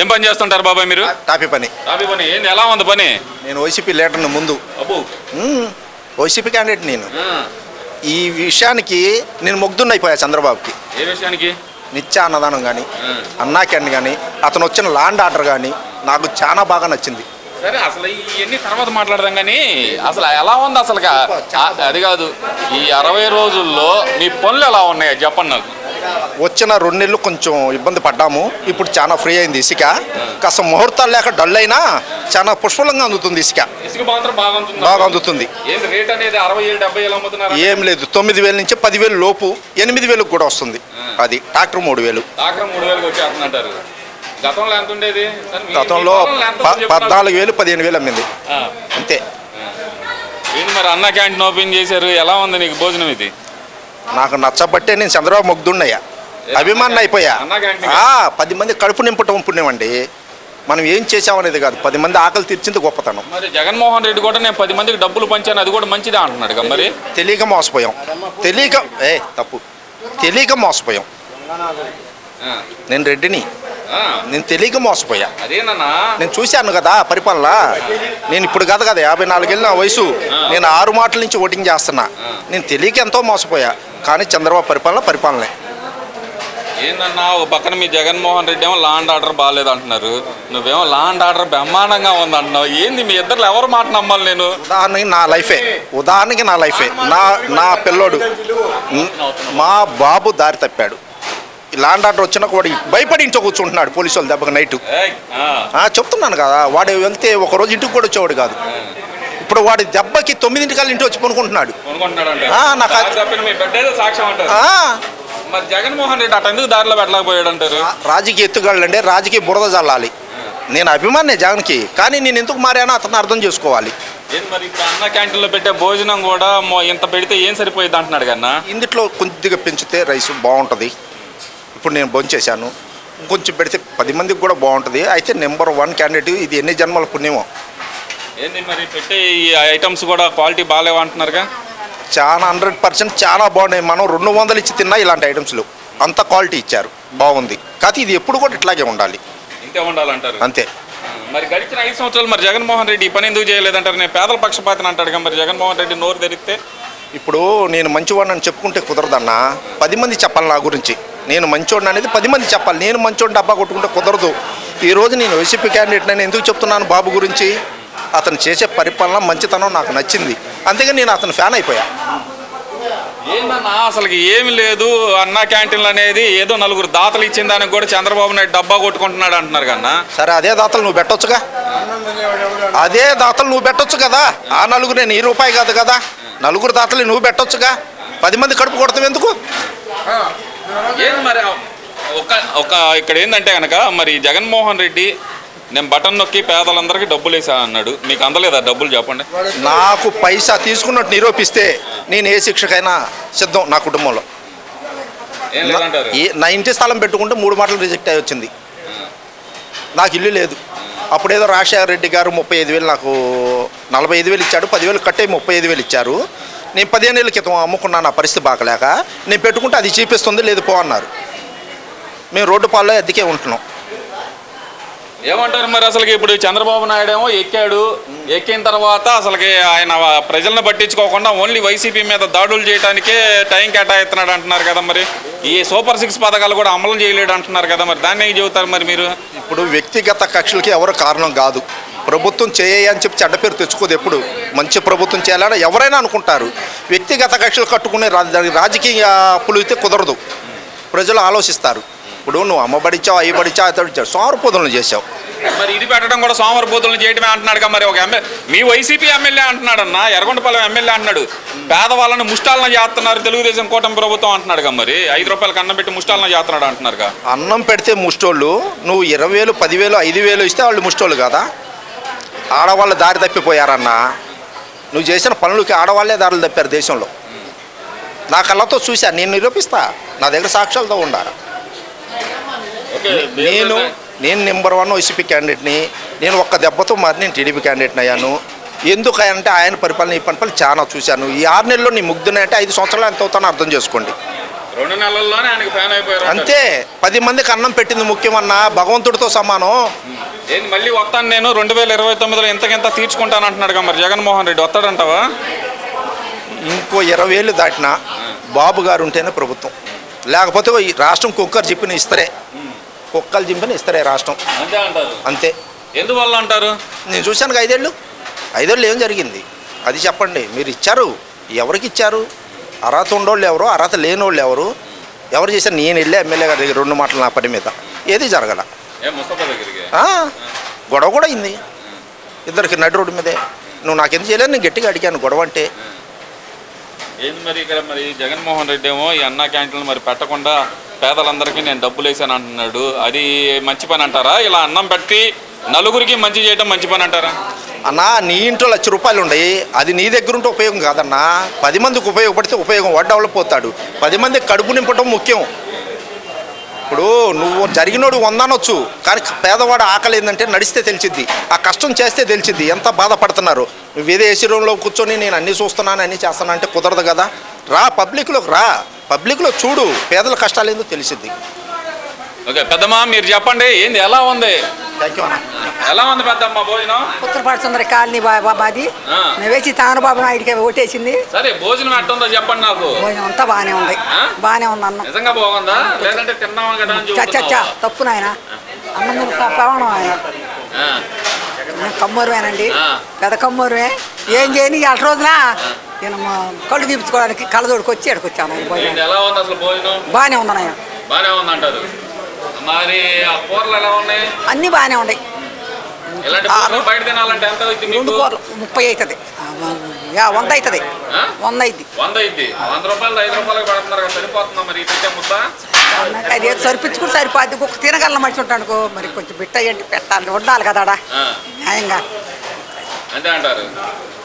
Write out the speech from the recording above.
ఏం పని చేస్తుంటారు బాబాయ్ మీరు? టాపీ పని. టాపీ పని. ఏంది ఎలా ఉంది పని? నేను వైసీపీ లీడర్ని ముందు. అబ్బు. వైసీపీ క్యాండిడేట్ నేను. ఈ విషయానికి నేను ముగ్ధున్నైపోయా చంద్రబాబుకి. ఏ విషయానికి? నిత్య అన్నదానం కానీ అన్నా క్యాండ్ కానీ అతను వచ్చిన లాండ్ ఆర్డర్ కానీ నాకు చాలా బాగా నచ్చింది. సరే అసలు ఇవన్నీ తర్వాత మాట్లాడదాం కానీ అసలు ఎలా ఉంది అసలు అది కాదు ఈ అరవై రోజుల్లో మీ పనులు ఎలా ఉన్నాయో చెప్పండి నాకు. వచ్చిన రెండు నెలలు కొంచెం ఇబ్బంది పడ్డాము. ఇప్పుడు చాలా ఫ్రీ అయింది ఇసుక. కాస్త ముహూర్తాలు లేక డల్ అయినా చాలా పుష్పలంగా అందుతుంది ఇసుక. బాగా అందుతుంది ఏం లేదు. తొమ్మిది వేల నుంచి పదివేలు లోపు ఎనిమిది వేలకు కూడా వస్తుంది. అది ట్రాక్టర్ మూడు వేలు. గతంలో? పద్నాలుగు వేలు పదిహేను వేలు అమ్మింది. అంతే. మరి అన్న క్యాంటీన్ ఓపెన్ చేశారు. ఎలా ఉంది నీకు భోజనం ఇది? నాకు నచ్చబట్టే నేను చంద్రబాబు మొగ్దున్నయ్యా అభిమానం అయిపోయా. పది మంది కడుపు నింపటం పుణ్యమండి మనం ఏం చేసామనేది కాదు. పది మంది ఆకలి తీర్చింది గొప్పతనం. మరి జగన్మోహన్ రెడ్డి కూడా నేను పది మందికి డబ్బులు పంచాను అది కూడా మంచిదే అంటున్నాడు మరి. తెలియక మోసపోయాం. తెలియక ఏ తప్పు. తెలియక మోసపోయాం. నేను రెడ్డిని. నేను తెలియక మోసపోయా. నేను చూశాను కదా పరిపాలన. నేను ఇప్పుడు కాదు కదా యాభై నాలుగేళ్ళ నా వయసు. నేను ఆరు మాటల నుంచి ఓటింగ్ చేస్తున్నా. నేను తెలియక ఎంతో మోసపోయా. కానీ చంద్రబాబు పరిపాలన పరిపాలనే. ఏందన్నా ఓ పక్కన మీ జగన్మోహన్ రెడ్డి ఏమో లాండ్ ఆర్డర్ బాగాలేదు అంటున్నారు నువ్వేమో లాండ్ ఆర్డర్ బ్రహ్మాండంగా ఉంది అంటున్నావు ఏంది మీ ఇద్దరు ఎవరు మాట నమ్మాలి నేను? ఉదాహరణకి నా లైఫే. ఉదాహరణకి నా లైఫే. నా నా పిల్లోడు. మా బాబు దారి తప్పాడు. లాండ్ ఆర్డర్ వచ్చినాక వాడు భయపడి ఇంట్లో కూర్చుంటున్నాడు పోలీసు వాళ్ళు దెబ్బకి నైట్. చెప్తున్నాను కదా వాడు వెళ్తే ఒక రోజు ఇంటికి కూడా వచ్చేవాడు కాదు. ఇప్పుడు వాడి దెబ్బకి తొమ్మిదింటికల్లా ఇంటి వచ్చి పనుకుంటున్నాడు నాకు మరి జగన్మోహన్ రెడ్డి అటు ఎందుకు దారిలో పెట్టలేకపోయాడు అంటారు? రాజకీయ ఎత్తుగాళ్ళంటే రాజకీయ బురద జల్లాలి. నేను అభిమానే జగన్కి కానీ నేను ఎందుకు మారానో అతను అర్థం చేసుకోవాలి. మరి అన్న క్యాంటీన్లో పెట్టే భోజనం కూడా ఇంత పెడితే ఏం సరిపోయింది అంటున్నాడు కన్నా? ఇందుట్లో కొద్దిగా పెంచితే రైస్ బాగుంటుంది. ఇప్పుడు నేను భోంచేశాను. కొంచెం పెడితే పది మందికి కూడా బాగుంటుంది. అయితే నెంబర్ వన్ క్యాండిడేట్ ఇది ఎన్ని జన్మల పుణ్యమో. ఏంది మరి పెట్టే ఈ ఐటమ్స్ కూడా క్వాలిటీ బాగాలేవు అంటున్నారుగా? చాలా హండ్రెడ్ పర్సెంట్ చాలా బాగున్నాయి. మనం రెండు వందలు ఇచ్చి తిన్నా ఇలాంటి ఐటమ్స్లు. అంత క్వాలిటీ ఇచ్చారు. బాగుంది. కాకపోతే ఇది ఎప్పుడు కూడా ఇట్లాగే ఉండాలి. ఇంతే ఉండాలంటారు. అంతే. మరి గడిచిన ఐదు సంవత్సరాలు మరి జగన్మోహన్ రెడ్డి ఈ పని ఎందుకు చేయలేదంటారు? నేను పేదల పక్షపాతిని అంటాడు కదా మరి జగన్మోహన్ రెడ్డి నోరు తెరిస్తే. ఇప్పుడు నేను మంచివాడిని చెప్పుకుంటే కుదరదన్నా? పది మంది చెప్పాలి నా గురించి. నేను మంచోడిని అనేది పది మంది చెప్పాలి. నేను మంచోడిని డబ్బా కొట్టుకుంటే కుదరదు. ఈరోజు నేను వైసీపీ క్యాండిడేట్ నేను ఎందుకు చెప్తున్నాను బాబు గురించి? అతను చేసే పరిపాలన మంచితనం నాకు నచ్చింది. అందుకే నేను అతను ఫ్యాన్ అయిపోయా. ఏందన్నా అసలుకి ఏమి లేదు. అన్న క్యాంటీన్లు అనేది ఏదో నలుగురు దాతలు ఇచ్చిన దానికి కూడా చంద్రబాబు నాయుడు డబ్బా కొట్టుకుంటున్నాడు అంటున్నారు కన్నా. సరే అదే దాతలు నువ్వు పెట్టొచ్చుగా. అదే దాతలు నువ్వు పెట్టొచ్చు కదా. ఆ నలుగురు నేను ఈ రూపాయి కాదు కదా. నలుగురు దాతలు నువ్వు పెట్టొచ్చుగా. పది మంది కడుపు కొడతావు ఎందుకు? ఏంది మరి ఒక ఒక ఇక్కడ ఏంటంటే కనుక మరి జగన్మోహన్ రెడ్డి నేను బటన్ నొక్కి పేదలందరికీ డబ్బులు వేసా అన్నాడు. మీకు అందలేదా డబ్బులు చెప్పండి? నాకు పైసా తీసుకున్నట్టు నిరూపిస్తే నేను ఏ శిక్షకైనా సిద్ధం నా కుటుంబంలో. ఏం లేదంటారు? ఏ- నా ఇంటి స్థలం పెట్టుకుంటే మూడు మాటలు రిజెక్ట్ అయ్యి వచ్చింది. నాకు ఇల్లు లేదు. అప్పుడేదో రాజశేఖర రెడ్డి గారు ముప్పై ఐదు వేలు నాకు నలభై ఐదు వేలు ఇచ్చాడు. పదివేలు కట్టే ముప్పై ఐదు వేలు ఇచ్చారు. నేను పదిహేను ఏళ్ళ క్రితం అమ్ముకున్నాను నా పరిస్థితి బాగలేక నేను పెట్టుకుంటే అది చూపిస్తుంది లేదు పో అన్నారు. మేము రోడ్డు పాల్లో అద్దెకే ఉంటున్నాం. ఏమంటారు మరి అసలుకి? ఇప్పుడు చంద్రబాబు నాయుడు ఏమో ఎక్కాడు. ఎక్కిన తర్వాత అసలుకి ఆయన ప్రజలను పట్టించుకోకుండా ఓన్లీ వైసీపీ మీద దాడులు చేయడానికే టైం కేటాయిస్తున్నాడు అంటున్నారు కదా మరి. ఈ సూపర్ సిక్స్ పథకాలు కూడా అమలు చేయలేడు అంటున్నారు కదా మరి. దాన్ని ఏం చెబుతారు మరి మీరు? ఇప్పుడు వ్యక్తిగత కక్షలకి ఎవరు కారణం కాదు. ప్రభుత్వం చేయ అని చెప్పి చెడ్డ పేరు తెచ్చుకోదు ఎప్పుడు. మంచి ప్రభుత్వం చేయాలని ఎవరైనా అనుకుంటారు. వ్యక్తిగత కక్షలు కట్టుకునే రాజకీయ దానికి రాజకీయ కుదరదు. ప్రజలు ఆలోచిస్తారు. ఇప్పుడు నువ్వు అమ్మబడిచ్చావు అయ్యబడిచ్చావు అతడిచ్చావు సోమరపోదలను చేసావు మరి ఇది పెట్టడం కూడా సోమరపోతులను చేయడమే అంటున్నాడు మరి ఒక ఎమ్మెల్యే మీ వైసీపీ ఎమ్మెల్యే అంటున్నాడు అన్న ఎర్రగొండపాలెం ఎమ్మెల్యే అంటున్నాడు. పేదవాళ్ళని ముష్టాలన చేస్తున్నారు తెలుగుదేశం కూటమి ప్రభుత్వం అంటున్నాడు మరి. ఐదు రూపాయలకి అన్నం పెట్టి ముష్టాలన చేస్తున్నాడు అంటున్నారు కదా. అన్నం పెడితే ముష్టోళ్ళు నువ్వు ఇరవై వేలు పదివేలు ఐదు వేలు ఇస్తే వాళ్ళు ముష్టోళ్ళు కాదా? ఆడవాళ్ళు దారి తప్పిపోయారన్నా నువ్వు చేసిన పనులకి ఆడవాళ్ళే దారులు తప్పారు దేశంలో. నా కళ్ళతో చూసా నేను నిరూపిస్తా. నా దగ్గర సాక్ష్యాలతో ఉండాలి. నేను నేను నెంబర్ వన్ వైసీపీ క్యాండిడేట్ని నేను ఒక్క దెబ్బతో మరి నేను టీడీపీ క్యాండిడేట్ని అయ్యాను. ఎందుకు అంటే ఆయన పరిపాలన ఈ పరిపాలన చాలా చూశాను. ఈ ఆరు నెలల్లో నీ ముగ్ధుని అంటే ఐదు సంవత్సరాలు ఎంత అవుతానో అర్థం చేసుకోండి. రెండు నెలల్లోనే ఆయనకి ఫ్యాన్ అయిపోయారు. అంతే పది మందికి అన్నం పెట్టింది ముఖ్యమన్నా భగవంతుడితో సమానం. ఏంది మళ్ళీ వస్తాను నేను రెండు వేల ఇరవై తొమ్మిదిలో ఇంతకింత తీర్చుకుంటాను అంటున్నాడు మరి జగన్మోహన్ రెడ్డి వస్తాడంటావా? ఇంకో ఇరవై ఏళ్ళు దాటినా బాబు గారు ఉంటేనే ప్రభుత్వం. లేకపోతే ఈ రాష్ట్రం కుక్కర్ జిప్పిన ఇస్తరే. కుక్కలు జింపిన ఇస్తరే రాష్ట్రం. అంతే అంటారు. అంతే. ఎందువల్ల అంటారు? నేను చూశాను ఐదేళ్ళు. ఐదేళ్ళు ఏం జరిగింది? అది చెప్పండి. మీరు ఇచ్చారు. ఎవరికి ఇచ్చారు? అర్హత ఉండోళ్ళు ఎవరు? అర్హత లేనోళ్ళు ఎవరు? ఎవరు చేశారు? నేను వెళ్ళే ఎమ్మెల్యే గారి దగ్గర రెండు మాటలు నా పని మీద. ఏది జరగల? గొడవ కూడా అయింది. ఇద్దరికి నడి రోడ్డు మీదే. నువ్వు నాకెందుకు చేయలేదు? నేను గట్టిగా అడిగాను. గొడవ అంటే? ఏంది మరి ఇక్కడ మరి జగన్మోహన్ రెడ్డి ఏమో ఈ అన్నా క్యాంటీన్లు మరి పెట్టకుండా పేదలందరికీ నేను డబ్బులు వేసాను అంటున్నాడు. అది మంచి పని అంటారా? ఇలా అన్నం పెట్టి నలుగురికి మంచి చేయడం మంచి పని అంటారా? అన్నా నీ ఇంట్లో లక్ష రూపాయలు ఉన్నాయి. అది నీ దగ్గర ఉంటే ఉపయోగం కాదన్నా. పది మందికి ఉపయోగపడితే ఉపయోగం. వాడు డెవలప్ అవుతాడు. పది మందికి కడుపు నింపడం ముఖ్యం. ఇప్పుడు నువ్వు జరిగినోడు వందనొచ్చు. కానీ పేదవాడు ఆకలి ఏంటంటే నడిస్తే తెలిసిద్ది ఆ కష్టం చేస్తే తెలిసిద్ది ఎంత బాధపడుతున్నారు? నువ్వు ఏదో ఏసీ రూమ్లో కూర్చొని నేను అన్నీ చూస్తున్నాను అన్నీ చేస్తాను అంటే కుదరదు కదా. రా పబ్లిక్లోకి రా. పబ్లిక్లో చూడు పేదల కష్టాలు ఏందో తెలిసిద్ది. ఓకే పెద్దమ్మా మీరు చెప్పండి ఏంది ఎలా ఉంది? థ్యాంక్ యూ అన్న. ఎలా ఉంది పెద్దమ్మ భోజనం? ఉత్తరపాటి సుందరి కాలనీ బా- మాది ఆ. మేము వేసి తానుబాబు నాయుడికి ఓటేసింది. సరే భోజనం ఎట్టుందో చెప్పండి నాకు. భోజనం అంతా బాగానే ఉంది? బాగానే ఉంది అన్నం. నిజంగా బాగుందా? లేదంటే తిన్నామా కదా చచ్చా? తప్పు నాయన. అన్నం ప్రమాణం ఆయన. కమ్మూరువేనండి. పెద్ద కమ్మూరువే. ఏం చేయని అట రోజున నేను మా కళ్ళు తీపించుకోవడానికి కళ్ళజోడికి వచ్చి ఇక్కడికి వచ్చాను భోజనం ఏంటి ఎలా ఉంది అసలు భోజనం? బాగానే ఉంది నాయన బాగానే ఉంది అంటారు మరి ఆ కూరలు ఎలా ఉన్నాయి? అన్నీ బాగానే ఉన్నాయి. బయట తినాలంటే ఎంత అవుతుంది రెండు కూరలు. ముప్పై అవుతుంది యా వంద అవుతుంది? వంద అవుతుంది వంద అయింది వంద రూపాయలు ఐదు రూపాయలకు పెడుతున్నారు సరిపోతుందా మరి? పెట్టే ముద్ద? అది సరిపించుకుని సరిపోద్ది. ఒక తినగల మనిషి ఉంటానుకో మరి కొంచెం బిట్ట ఏంటి పెట్టాలి. ఉండాలి కదా న్యాయంగా. అంతే అంటారు.